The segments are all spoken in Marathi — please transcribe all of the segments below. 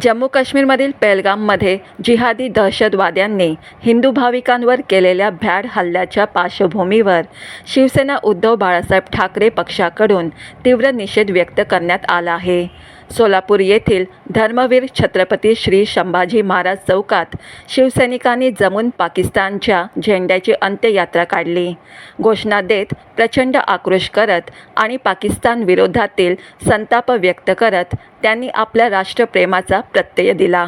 जम्मू काश्मीरमधील पेहलगाममध्ये जिहादी दहशतवाद्यांनी हिंदू भाविकांवर केलेल्या भ्याड हल्ल्याच्या पार्श्वभूमीवर शिवसेना उद्धव बाळासाहेब ठाकरे पक्षाकडून तीव्र निषेध व्यक्त करण्यात आला आहे. सोलापूर येथील धर्मवीर छत्रपती श्री संभाजी महाराज चौकात शिवसैनिकांनी जमून पाकिस्तानच्या झेंड्याची अंत्ययात्रा काढली. घोषणा देत प्रचंड आक्रोश करत आणि पाकिस्तान विरोधातील संताप व्यक्त करत त्यांनी आपल्या राष्ट्रप्रेमाचा प्रत्यय दिला.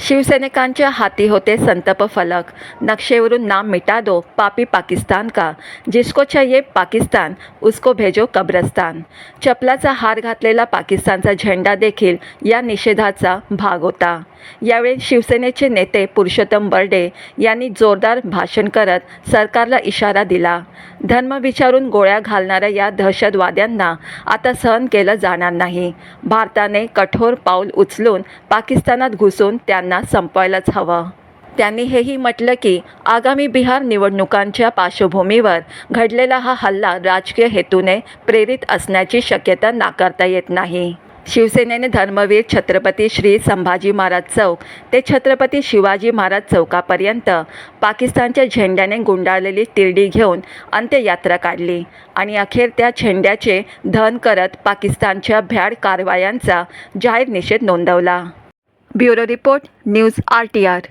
शिवसैनिकांच्या हाती होते संतप फलक. नक्षेवरून नाम मिटा दो पापी पाकिस्तान का? जिसको चाहिए पाकिस्तान उसको भेजो कब्रस्तान. चपलाचा हार घातलेला पाकिस्तानचा झेंडा देखील या निषेधाचा भाग होता. यावेळी शिवसेनेचे नेते पुरुषोत्तम बर्डे यांनी जोरदार भाषण करत सरकारला इशारा दिला. धर्म विचारून गोळ्या घालणाऱ्या या दहशतवाद्यांना आता सहन केलं जाणार नाही. भारताने कठोर पाऊल उचलून पाकिस्तानात घुसून त्यांना संपवायलाच हवं. त्यांनी हेही म्हटलं की आगामी बिहार निवडणुकांच्या पार्श्वभूमीवर घडलेला हा हल्ला राजकीय हेतूने प्रेरित असण्याची शक्यता नाकारता येत नाही. शिवसेनेने धर्मवीर छत्रपती श्री संभाजी महाराज चौक ते छत्रपती शिवाजी महाराज चौकापर्यंत पाकिस्तानच्या झेंड्याने गुंडाळलेली तिरडी घेऊन अंत्ययात्रा काढली आणि अखेर त्या झेंड्याचे धन करत पाकिस्तानच्या भ्याड कारवायांचा जाहीर निषेध नोंदवला. Bureau Report News RTR